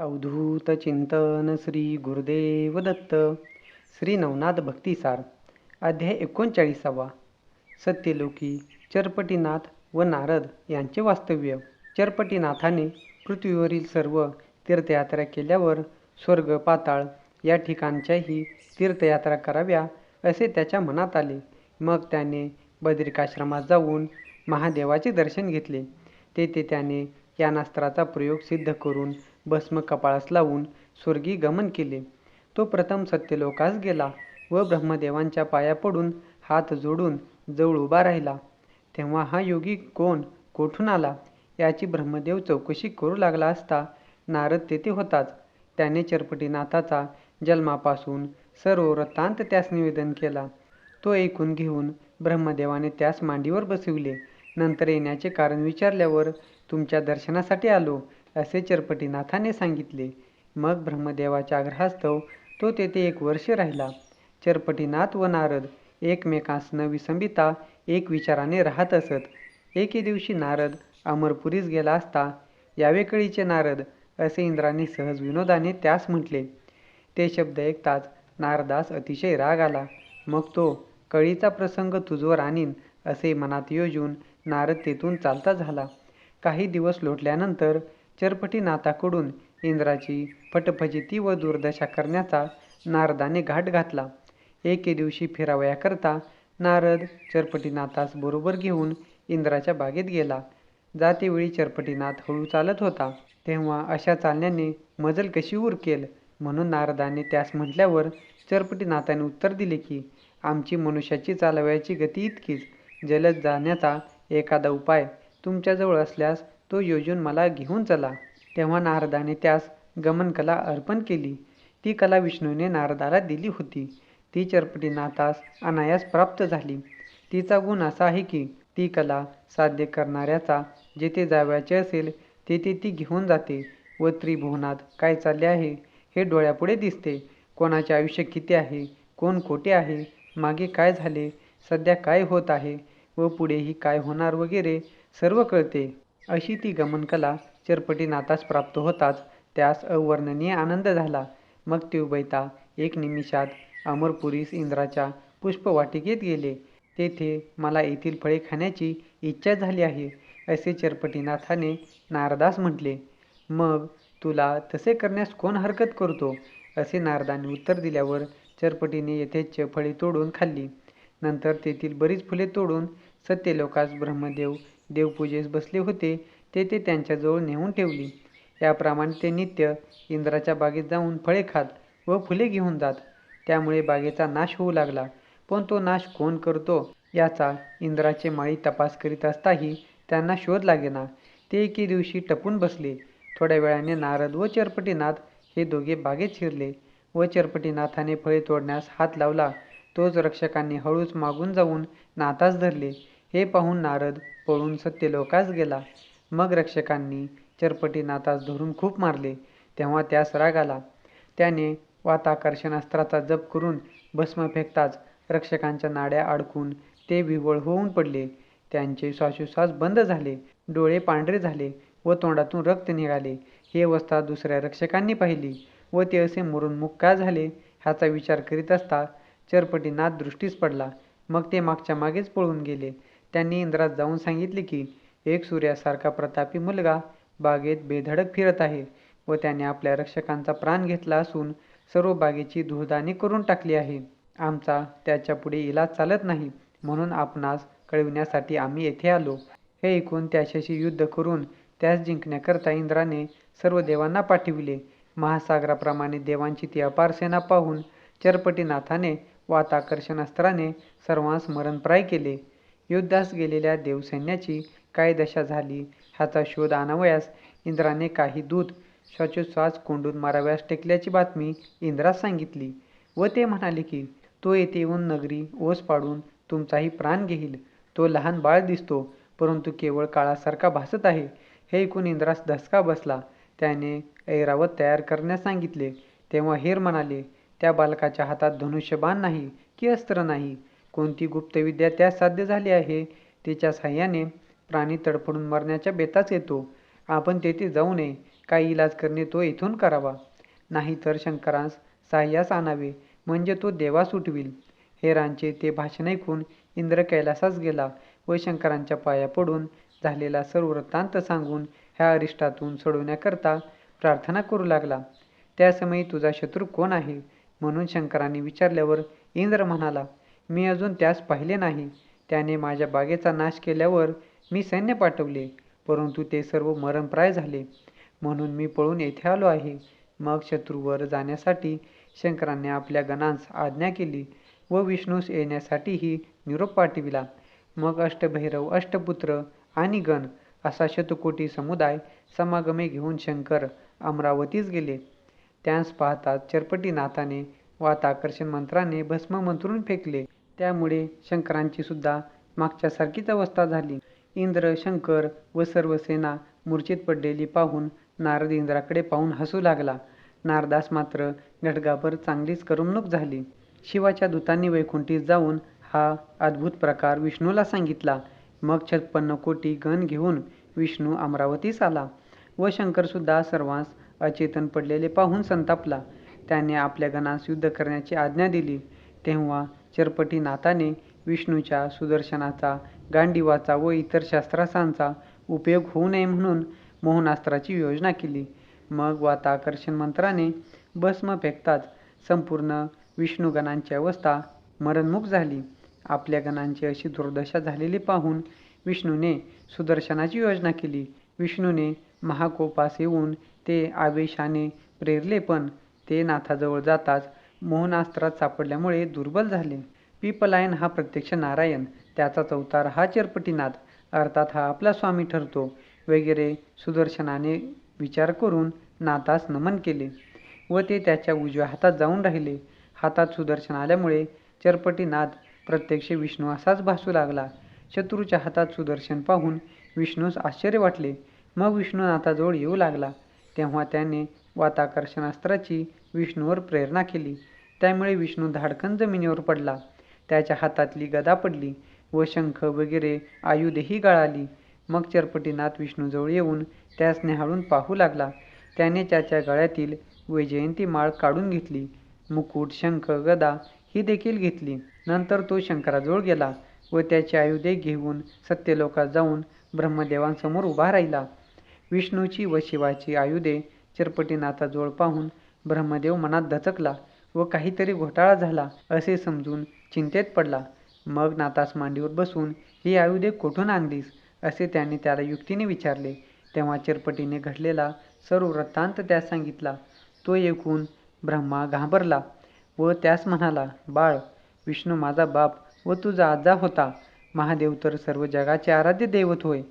अवधूत चिंतन श्री गुरुदेव दत्त श्री नवनाथ भक्तिसार अध्याय एकोणचाळीसावा. सत्यलोकी चरपटीनाथ व नारद यांचे वास्तव्य. चरपटीनाथाने पृथ्वीवरील सर्व तीर्थयात्रा केल्यावर स्वर्ग पाताळ या ठिकाणच्याही तीर्थयात्रा कराव्या असे त्याच्या मनात आले. मग त्याने बद्रिकाश्रमात जाऊन महादेवाचे दर्शन घेतले. तेथे त्याने यानास्त्राचा प्रयोग सिद्ध करून भस्म कपाळास लावून स्वर्गी गमन केले. तो प्रथम सत्यलोकास गेला व ब्रह्मदेवांच्या पाया पडून हात जोडून जवळ उभा राहिला. तेव्हा हा योगी कोण कोठून आला याची ब्रह्मदेव चौकशी करू लागला असता नारद तेथे होताच. त्याने चरपटीनाथाचा जन्मापासून सर्व वृत्तांत त्यास निवेदन केला. तो ऐकून घेऊन ब्रह्मदेवाने त्यास मांडीवर बसविले. नंतर येण्याचे कारण विचारल्यावर तुमच्या दर्शनासाठी आलो. असे चरपटीनाथाने सांगितले. मग ब्रह्मदेवाच्या आग्रहास्तव तो तेथे एक वर्ष राहिला. चरपटीनाथ व नारद एकमेकांस न विसंबिता एक विचाराने राहत असत. एके दिवशी नारद अमरपुरीस गेला असता. यावेकळीचे नारद असे इंद्राने सहज विनोदाने त्यास म्हटले. ते शब्द ऐकताच नारदास अतिशय राग आला. मग तो कळीचा प्रसंग तुझवर आणीन असे मनात योजून नारद तेथून चालता झाला. काही दिवस लोटल्यानंतर चरपटीनाथाकडून इंद्राची फटफजिती व दुर्दशा करण्याचा नारदाने घाट घातला. एके दिवशी फिरावयाकरता नारद चरपटीनाथास बरोबर घेऊन इंद्राच्या बागेत गेला. जातेवेळी चरपटीनाथ हळू चालत होता. तेव्हा अशा चालण्याने मजल कशी उरकेल? म्हणून नारदाने त्यास म्हटल्यावर चरपटीनाथाने उत्तर दिले की आमची मनुष्याची चालवायची गती इतकीच. जलद जाण्याचा एखादा उपाय तुमच्याजवळ असल्यास तो योजून मला घेऊन चला. तेव्हा नारदाने त्यास गमनकला अर्पण केली. ती कला विष्णूने नारदाला दिली होती. ती चरपटीनाथास अनायास प्राप्त झाली. तिचा गुण असा आहे की ती कला साध्य करणाऱ्याचा जेथे जावयाचे असेल तेथे ती घेऊन जाते व त्रिभुवनात काय चालले आहे हे डोळ्यापुढे दिसते. कोणाचे आयुष्य किती आहे कोण कोठे आहे मागे काय झाले सध्या काय होत आहे व पुढेही काय होणार वगैरे सर्व कळते. अशी ती गमनकला चरपटीनाथास प्राप्त होताच त्यास अवर्णनीय आनंद झाला. मग ते उभयता एक निमिषात अमरपुरीस इंद्राच्या पुष्पवाटिकेत गेले. तेथे मला येथील फळे खाण्याची इच्छा झाली आहे असे चरपटीनाथाने नारदास म्हटले. मग तुला तसे करण्यास कोण हरकत करतो? असे नारदाने उत्तर दिल्यावर चरपटीने येथेच फळे तोडून खाल्ली. नंतर तेथील बरीच फुले तोडून सत्यलोकास ब्रह्मदेव देवपूजेस बसले होते तेथे त्यांच्याजवळ नेऊन ठेवली. याप्रमाणे ते नित्य इंद्राच्या बागेत जाऊन फळे खात व फुले घेऊन जात. त्यामुळे बागेचा नाश होऊ लागला. पण तो नाश कोण करतो याचा इंद्राचे माळी तपास करीत असताही त्यांना शोध लागेना. ते एके दिवशी टपून बसले. थोड्या वेळाने नारद व चरपटीनाथ हे दोघे बागेत शिरले व चरपटीनाथाने फळे तोडण्यास हात लावला. तोच रक्षकांनी हळूच मागून जाऊन नाथास धरले. हे पाहून नारद पळून सत्यलोकास गेला. मग रक्षकांनी चरपटीनाथास धरून खूप मारले. तेव्हा त्यास राग आला. त्याने वाताकर्षण अस्त्राचा जप करून भस्म फेकताच रक्षकांच्या नाड्या अडकून ते विवळ होऊन पडले. त्यांचे श्वासोश्वास बंद झाले. डोळे पांढरे झाले व तोंडातून रक्त निघाले. ही अवस्था दुसऱ्या रक्षकांनी पाहिली व ते असे मरून मुक का झाले ह्याचा विचार करीत असता चरपटीनाथ दृष्टीस पडला. मग ते मागच्या मागेच पळून गेले. त्यांनी इंद्रात जाऊन सांगितले की एक सूर्यासारखा प्रतापी मुलगा बागेत बेधडक फिरत आहे व त्याने आपल्या रक्षकांचा प्राण घेतला असून सर्व बागेची धुळदाणी करून टाकली आहे. आमचा त्याच्यापुढे इलाज चालत नाही म्हणून आपणास कळविण्यासाठी आम्ही येथे आलो. हे ऐकून त्याच्याशी युद्ध करून त्यास जिंकण्याकरता इंद्राने सर्व देवांना पाठविले. महासागराप्रमाणे देवांची ती अपार सेना पाहून चरपटीनाथाने वाताकर्षण अस्त्राने सर्वांस मरणप्राय केले. युद्धास गेलेल्या देवसैन्याची काय दशा झाली ह्याचा शोध आणावयास इंद्राने काही दूत श्वासोच्छ्वास कोंडून माराव्यास टेकल्याची बातमी इंद्रास सांगितली व ते म्हणाले की तो येथे येऊन नगरी ओस पाडून तुमचाही प्राण घेईल. तो लहान बाळ दिसतो परंतु केवळ काळासारखा भासत आहे. हे ऐकून इंद्रास धसका बसला. त्याने ऐरावत तयार करण्यास सांगितले. तेव्हा हेर म्हणाले त्या बालकाच्या हातात धनुष्यबाण नाही की अस्त्र नाही. कोणती गुप्तविद्या त्यास साध्य झाली आहे? तिच्या साह्याने प्राणी तडफडून मरण्याच्या बेताच येतो. आपण तेथे जाऊ नये. काही इलाज करणे तो इथून करावा. नाहीतर शंकरांस साह्यास आणावे. म्हणजे तो देवास उठवील हेरांचे ते भाषण ऐकून इंद्र कैलासास गेला व शंकरांच्या पाया पडून झालेला सर्व वृत्तांत सांगून ह्या अरिष्टातून सोडवण्याकरता प्रार्थना करू लागला. त्यासमयी तुझा शत्रू कोण आहे? म्हणून शंकरांनी विचारल्यावर इंद्र म्हणाला मी अजून त्यास पाहिले नाही. त्याने माझ्या बागेचा नाश केल्यावर मी सैन्य पाठवले परंतु ते सर्व मरणप्राय झाले. म्हणून मी पळून येथे आलो आहे. मग शत्रूवर जाण्यासाठी शंकरांनी आपल्या गणांस आज्ञा केली व विष्णूस येण्यासाठीही निरोप पाठविला. मग अष्टभैरव अष्टपुत्र आणि गण असा शतकोटी समुदाय समागमे घेऊन शंकर अमरावतीस गेले. त्यास पाहताच चरपटीनाथाने वाताकर्षण मंत्राने भस्म मंत्रून फेकले. त्यामुळे शंकरांची सुद्धा मागच्यासारखीच अवस्था झाली. इंद्र शंकर व सर्व सेना मूर्छित पडलेली पाहून नारद इंद्राकडे पाहून हसू लागला. नारदास मात्र घटगाभर चांगलीच करमणूक झाली. शिवाच्या दूतांनी वैकुंठीत जाऊन हा अद्भुत प्रकार विष्णूला सांगितला. मग छप्पन्न कोटी गण घेऊन विष्णू अमरावतीस आला व शंकरसुद्धा सर्वांस अचेतन पडलेले पाहून संतापला. त्याने आपल्या गणास युद्ध करण्याची आज्ञा दिली. तेव्हा चरपटीनाथाने विष्णूच्या सुदर्शनाचा गांडीवाचा व इतर शस्त्रासांचा उपयोग होऊ नये म्हणून मोहनास्त्राची योजना केली. मग वाताकर्षण मंत्राने भस्म फेकताच संपूर्ण विष्णुगणांची अवस्था मरणमुख झाली. आपल्या गणांची अशी दुर्दशा झालेली पाहून विष्णूने सुदर्शनाची योजना केली. विष्णूने महाकोपास येऊन ते आवेशाने प्रेरले पण ते नाथाजवळ जाताच मोहनास्त्रात सापडल्यामुळे दुर्बल झाले. पिपलायन हा प्रत्यक्ष नारायण त्याचा चौतार हा चरपटीनाथ अर्थात हा आपला स्वामी ठरतो वगैरे सुदर्शनाने विचार करून नाथास नमन केले व ते त्याच्या उजव्या हातात जाऊन राहिले. हातात सुदर्शन आल्यामुळे चरपटीनाथ प्रत्यक्ष विष्णू असाच भासू लागला. शत्रूच्या हातात सुदर्शन पाहून विष्णूस आश्चर्य वाटले. मग विष्णू नाथाजवळ येऊ लागला. तेव्हा त्याने वाताकर्षणास्त्राची विष्णूवर प्रेरणा केली. त्यामुळे विष्णू धाडकन जमिनीवर पडला. त्याच्या हातातली गदा पडली व शंख वगैरे आयुधेही गळाली. मग चरपटीनाथ विष्णूजवळ येऊन त्यास निहाळून पाहू लागला. त्याने त्याच्या गळ्यातील वैजयंती माळ काढून घेतली. मुकुट शंख गदा ही देखील घेतली. नंतर तो शंकराजवळ गेला व त्याची आयुधे घेऊन सत्यलोकात जाऊन ब्रह्मदेवांसमोर उभा राहिला. विष्णूची व शिवाची आयुधे चिरपटीनाथाजवळ पाहून ब्रह्मदेव मनात दचकला व काहीतरी घोटाळा झाला असे समजून चिंतेत पडला. मग नातास मांडीवर बसून ही आयुधे कोठून आणलीस? असे त्याने त्याला युक्तीने विचारले. तेव्हा चिरपटीने घडलेला सर्व वृत्तांत त्यास सांगितला. तो ऐकून ब्रह्मा घाबरला व त्यास म्हणाला बाळ विष्णू माझा बाप व तुझा आजा होता. महादेव तर सर्व जगाचे आराध्य दैवत होय.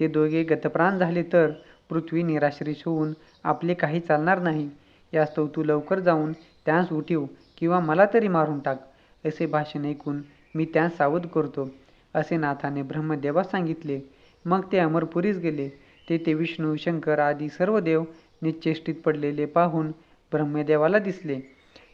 ते दोघे गतप्राण झाले तर पृथ्वी निराश्रित होऊन आपले काही चालणार नाही. यास्तव तू लवकर जाऊन त्यास उठीव किंवा मला तरी मारून टाक असे भाषण ऐकून मी त्यास सावध करतो असे नाथाने ब्रह्मदेवास सांगितले. मग ते अमरपुरीस गेले. तेथे विष्णू शंकर आदी सर्व देव निश्चेष्टित पडलेले पाहून ब्रह्मदेवाला दिसले.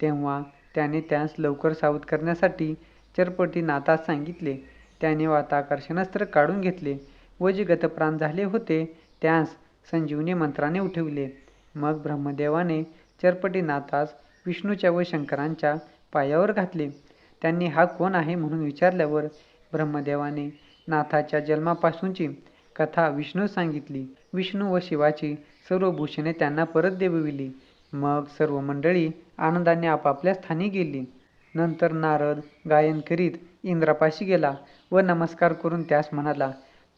तेव्हा त्याने त्यास लवकर सावध करण्यासाठी चरपटी नाथास सांगितले. त्याने वाताकर्षणास्त्र काढून घेतले व जे गतप्राण झाले होते त्यास संजीवनी मंत्राने उठविले. मग ब्रह्मदेवाने चरपटीनाथास विष्णूच्या व शंकरांच्या पायावर घातले. त्यांनी हा कोण आहे? म्हणून विचारल्यावर ब्रह्मदेवाने नाथाच्या जन्मापासूनची कथा विष्णू सांगितली. विष्णू व शिवाची सर्व भूषणे त्यांना परत देविली. मग सर्व मंडळी आनंदाने आपापल्या स्थानी गेली. नंतर नारद गायन करीत इंद्रापाशी गेला व नमस्कार करून त्यास म्हणाला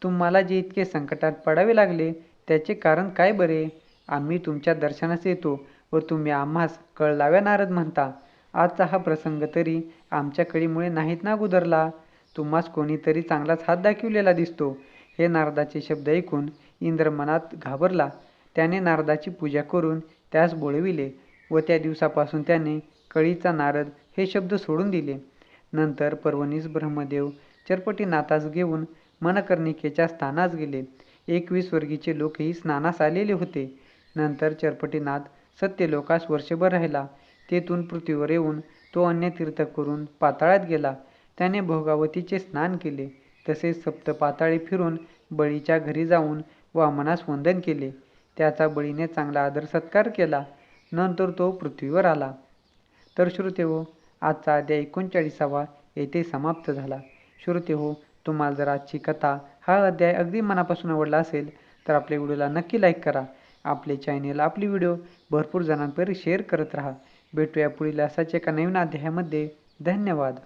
तुम्हाला जे इतके संकटात पडावे लागले त्याचे कारण काय बरे? आम्ही तुमच्या दर्शनास येतो व तुम्ही आम्हास कळलाव्या नारद म्हणता. आजचा हा प्रसंग तरी आमच्या कळीमुळे नाहीत ना गुदरला? तुम्हास कोणीतरी चांगलाच हात दाखविलेला दिसतो. हे नारदाचे शब्द ऐकून इंद्र मनात घाबरला. त्याने नारदाची पूजा करून त्यास बोळविले व त्या दिवसापासून त्याने कळीचा नारद हे शब्द सोडून दिले. नंतर पर्वणीस ब्रह्मदेव चरपटीनाथास घेऊन मनकर्णिकेच्या स्थानास गेले. एकवीस वर्गीचे लोकही स्नानास आलेले होते. नंतर चरपटीनाथ सत्यलोकास वर्षभर राहिला. तेथून पृथ्वीवर येऊन तो अन्य तीर्थ करून पाताळात गेला. त्याने भोगावतीचे स्नान केले. तसेच सप्त पाताळी फिरून बळीच्या घरी जाऊन वामनास वंदन केले. त्याचा बळीने चांगला आदर सत्कार केला. नंतर तो पृथ्वीवर आला. तर श्रुतेहो आजचा अध्याय एकोणचाळीसावा येथे समाप्त झाला. श्रुतेहो तुम्हाला जर आजची कथा हा अध्याय अगदी मनापासून आवडला असेल तर आपल्या व्हिडिओला नक्की लाईक करा. आपले चॅनेल आपली व्हिडिओ भरपूर जणांपर्यंत शेअर करत राहा. भेटूया पुढील असाच एका नवीन अध्यायामध्ये. धन्यवाद.